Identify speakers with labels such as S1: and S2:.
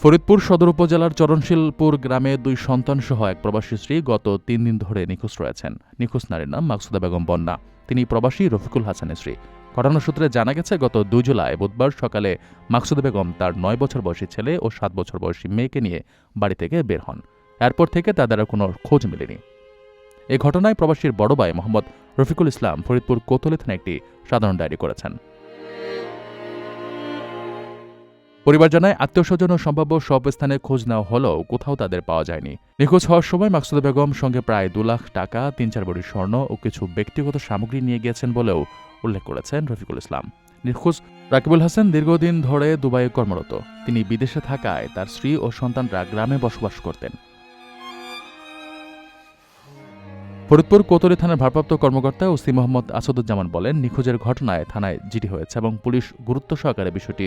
S1: ফরিদপুর সদর উপজেলার চরণশীলপুর গ্রামে দুই সন্তান সহ এক প্রবাসী স্ত্রী গত তিন দিন ধরে নিখোঁজ রয়েছেন। নিখোঁজ নারীর নাম মাকসুদা বেগম বন্যা। তিনি প্রবাসী রফিকুল হাসানের স্ত্রী। ঘটনা সূত্রে জানা গেছে, গত দুই জুলাই বুধবার সকালে মাকসুদা বেগম তার নয় বছর বয়সী ছেলে ও সাত বছর বয়সী মেয়েকে নিয়ে বাড়ি থেকে বের হন। এরপর থেকে তাদের কোনো খোঁজ মেলেনি। এ ঘটনায় প্রবাসীর বড় ভাই মোহাম্মদ রফিকুল ইসলাম ফরিদপুর কোতলে থানায় একটি সাধারণ ডায়েরি করেছেন। পরিবার জানায়, আত্মীয় স্বজন ও সম্ভাব্য সব স্থানে খোঁজ নেওয়া হলেও কোথাও তাদের পাওয়া যায়নি। নিখোঁজ হওয়ার সময় মাকসুদা বেগম সঙ্গে প্রায় দু লাখ টাকা, তিন চার বড়ি স্বর্ণ ও কিছু ব্যক্তিগত সামগ্রী নিয়ে গিয়েছেন বলেও উল্লেখ করেছেন রফিকুল ইসলাম। নিখোঁজ রাকিবুল হাসান দীর্ঘদিন ধরে দুবাইয়ে কর্মরত। তিনি বিদেশে থাকায় তার স্ত্রী ও সন্তানরা গ্রামে বসবাস করতেন। ফরিদপুর কোতরি থানার ভারপ্রাপ্ত কর্মকর্তা ওসি মোহাম্মদ আসাদুজ্জামান বলেন, নিখোঁজের ঘটনায় থানায় জিডি হয়েছে এবং পুলিশ গুরুত্ব সহকারে বিষয়টি